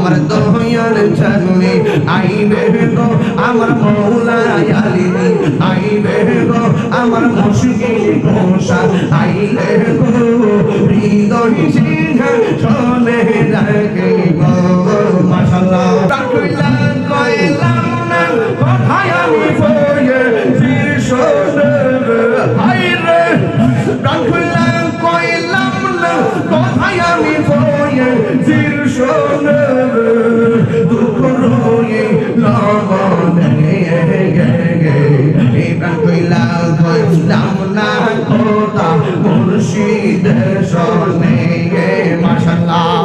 আমার দহিয়ার চরণে আইবে গো আমার মৌলা আলিমি আইবে গো আমার মুশকিল কোষা আইবে গো হৃদয় সিংহ চলে রাখে কইলাম না কথা মুর্শিদ শোনে গে মাশাআল্লাহ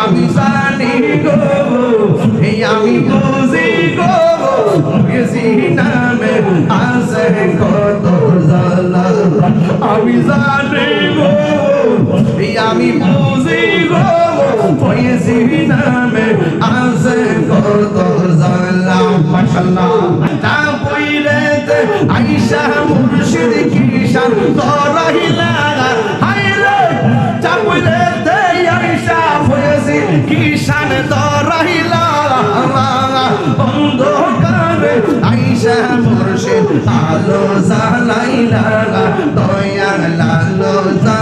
আমি জানি গো আমি বুঝি গো গেছি নামে আছে কত জালা আমি জানি গো আমি বুঝি গো পয়েছি নামে আছে কত জালা পইলেতে আইসা মুর্শিদ কিশান তরাইলা হাইরে তা পইলেতে আইসা হয়েছি কিষান দরাইলা অন্ধকারে আইসা মুর্শিদ আলো জ্বালাইলা দয়া লালো জ্বালাইলা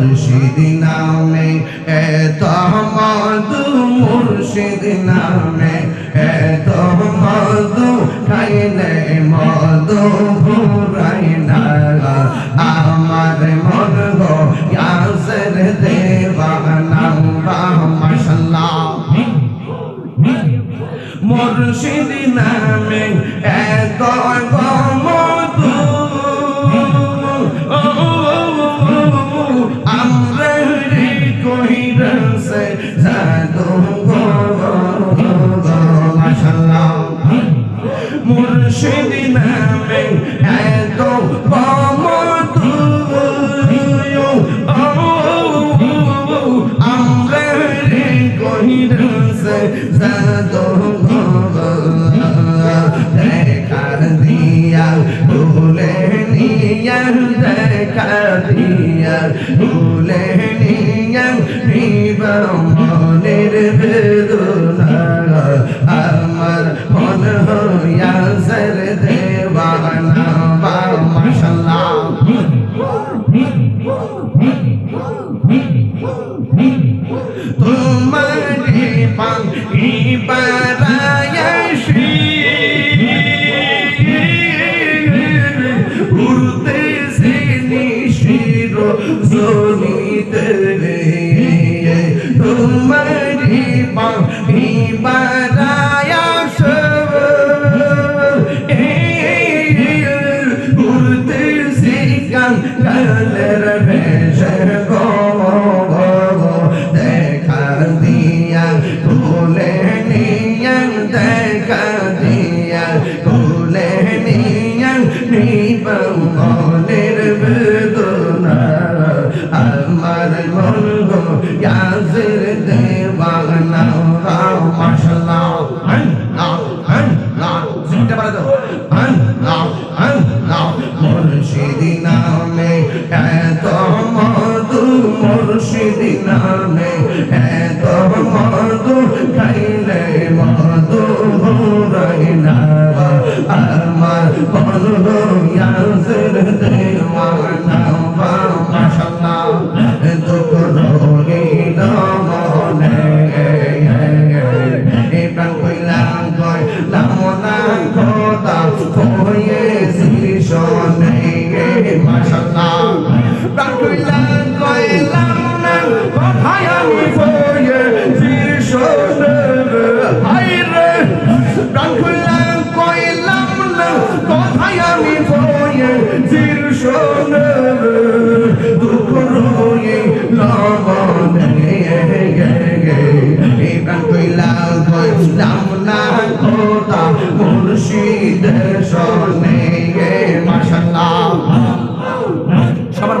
মুর্শিদ নামে এত মধু মুর্শিদ নামে, এত মধু খাইলে মধু ফুরাইনা আমার মন গো ইয়াসের দেওয়ানা মাশাআল্লাহ মুর্শিদ নামে এত মধু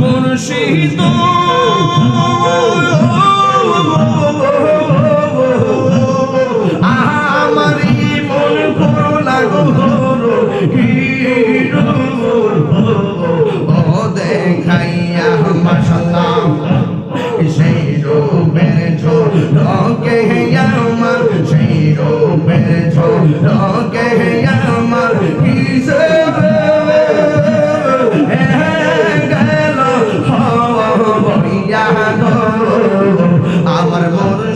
মুর্শিদ। আমার মন করো লাগো ও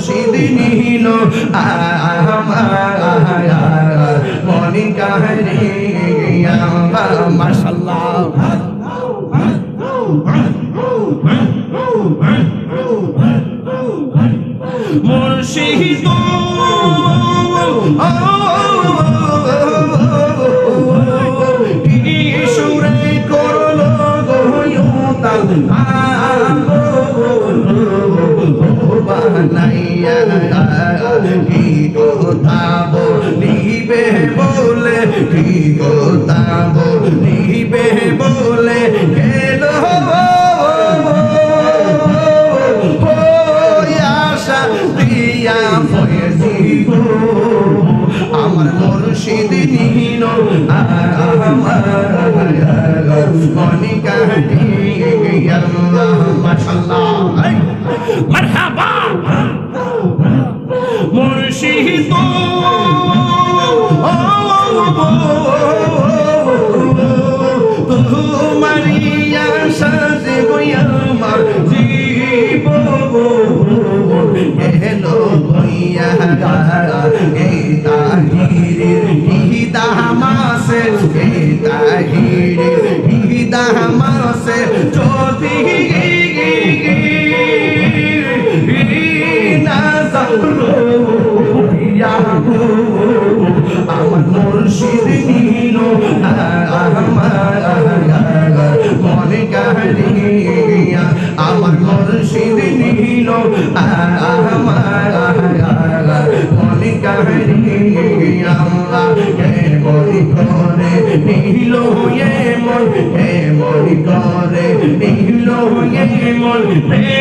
মুর্শিদ নীল আমার মনি কাহিনী মাশাল্লাহ মুর্শিদ বলিবে বলে কি কথা বলিবে আমার মনে মুর্শিদ নীল আমার মনে কাহিয়া হে করে নীল মন হে মনি মন প্রেমে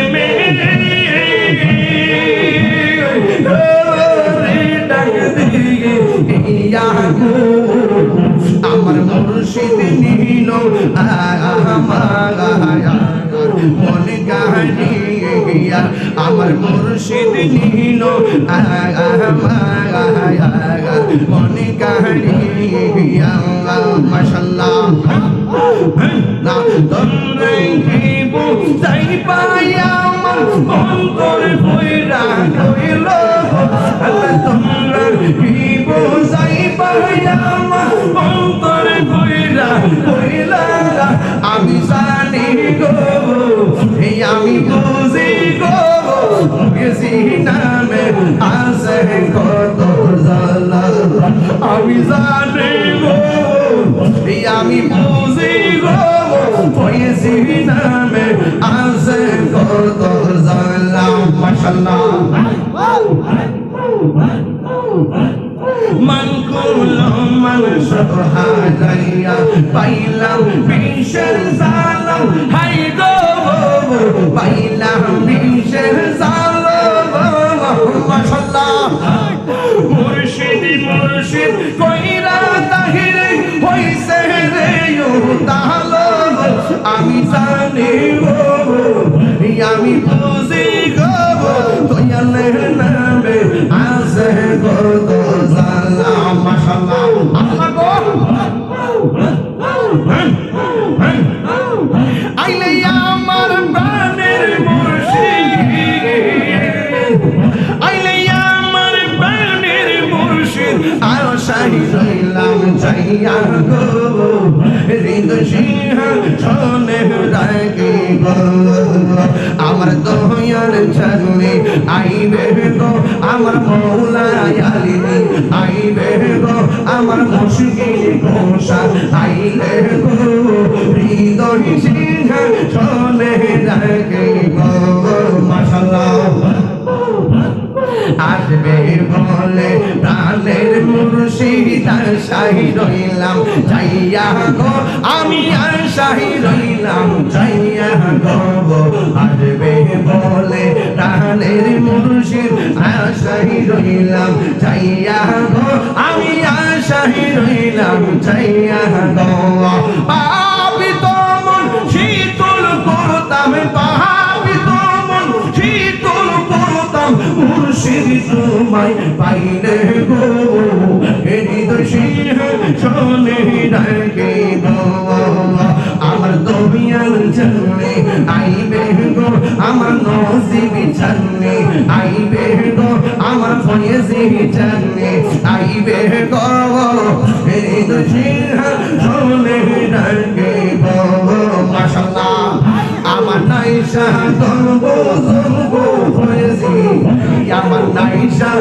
মনে কাহিয়া আমার মুর্শিদ নীল মনে কাহিয়া মাশাল্লাহ। না তোমরা কি বুঝাই পাই আমার অন্তর ভৈরা হইল নামে আছে কত জালা আমি জানি গো, আমি বুঝি গো গেছি নামে আছে কত জালা মাশাআল্লাহ। মান করল মানুষ হারাইয়া পাইলাম বিশের জালাম হাই গো, পাইলাম বিশের জালাম আমি জানি গো আমি বুঝি গো দয়ালের নামে আছে কত জালা মাশাআল্লাহ আল্লাহ গো আইবে গো আমার মৌলা আলিমি আইবে গো আমার মুশকিল গোসা আইবে গো হৃদয় সিংহ ছনে শাহি রইলাম যাইয়া গো। আমি আর শাহি রইলাম যাইয়া গো। আসবে বলে প্রাণের মুর্শিদ শাহি রইলাম যাইয়া গো। আমি আর শাহি রইলাম যাইয়া গো। পাপি মন শীতল করতাম পাপি মন শীতল করতাম, মুর্শিদ তোমায় পাইলে গো। হৃদয় সিংহ ডাকে আমার দবিয়াল চলনে আইবে গো আমার নসিব চলনে আইবে গো আমার ফয়েজি চলনে আইবে গো হৃদয় সিংহ শোনে ডাকে গো মাশাআল্লাহ আমার নাইশা হয়েছি আমার নাইশা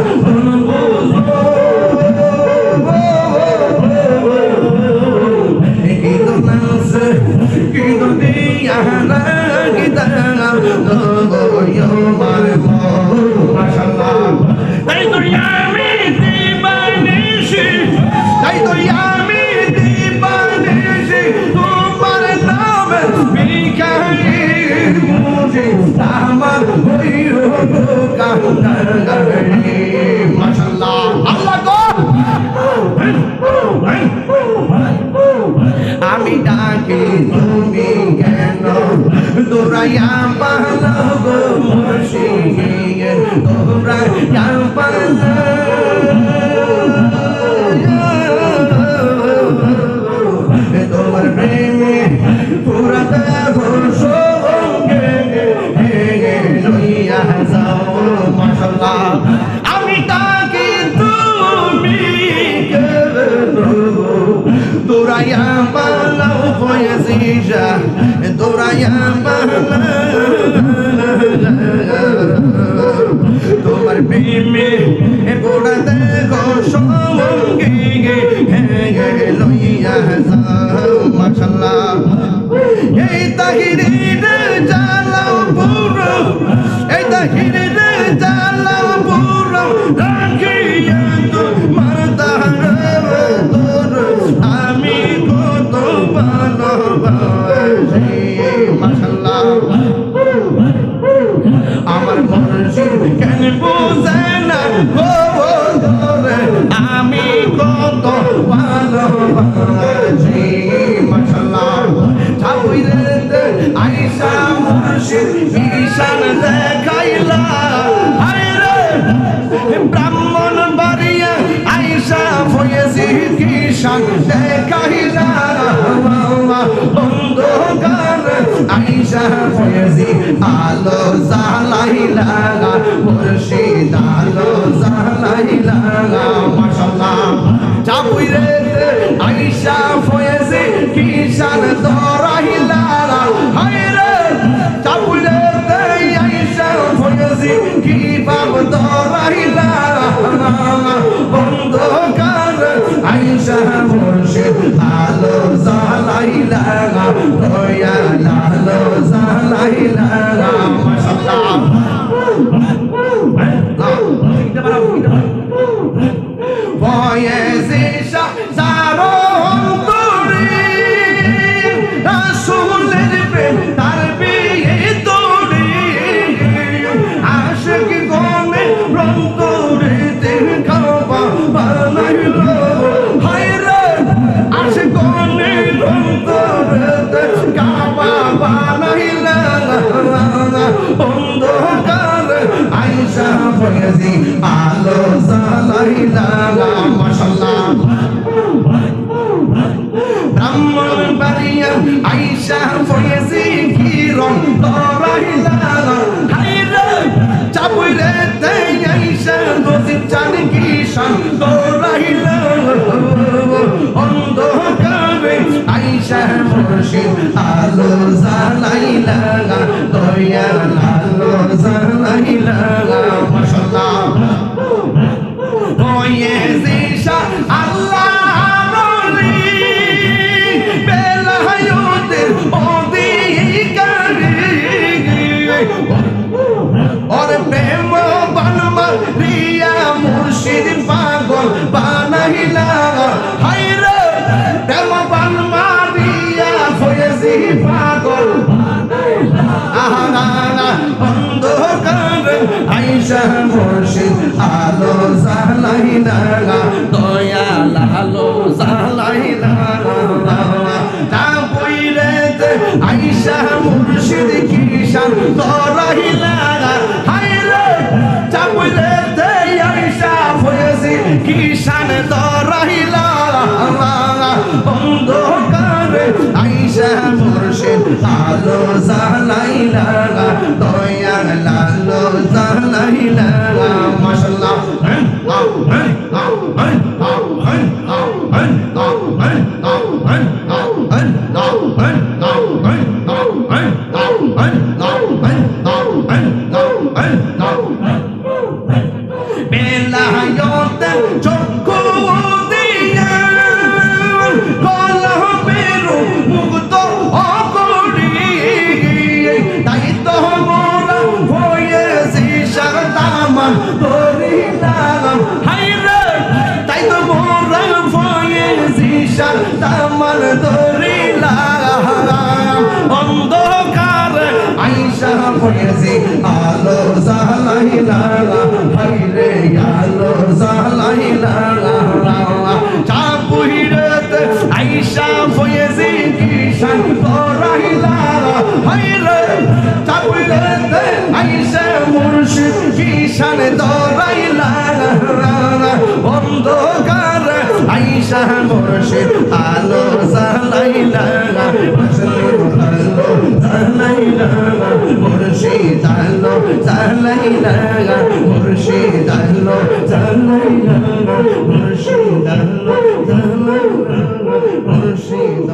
পালাব মুর্শিদ দৌড়াইয়া পালাব তোমার প্রেমে পুরা দেহ সঙ্গে লইয়া যাও মাশাআল্লাহ। আমি আলো আলো জালাইলা নয়া আলো জালাইলা কিষান তরাইলা অন্ধকারে আইসা মুর্শিদ আলো জ্বালাইলা দয়াল আইসা মুর্শিদ কিষান তরাইলা হাইরে চাপইরেতে আইসা ফয়েজি কিষান তরাইলা অন্ধকারে আইসা মুর্শিদ, আলো জালাইলা দয়াল আলো জালাইলা মাশাআল্লাহ বেলায়তে চক্ষু দিয়া কলহ বেরু মুক্ত অকরি তাই তো মোরা হয়েছি সারতামান ধরিলাম হাইরে তাই তো মোরা হয়েছি সারতামান ধরিলাম অন্ধকার আইসা হয়েছি আলো জালাইলা হাইরে আলো জালাইলা চাপুহিরতে আইসা হয়েছি কিষান করাইলা হাইরে চাপুহিরতে আইসা মুর্শিদ কিষান দরাইলা অন্ধকার আইসা মুর্শিদ আলো জালাইলা আলো জালাইলা মুর্শিদ আলো জালাইলা মুর্শিদ আলো জালাইলা মুর্শিদ আলো জালাইলা মুর্শিদ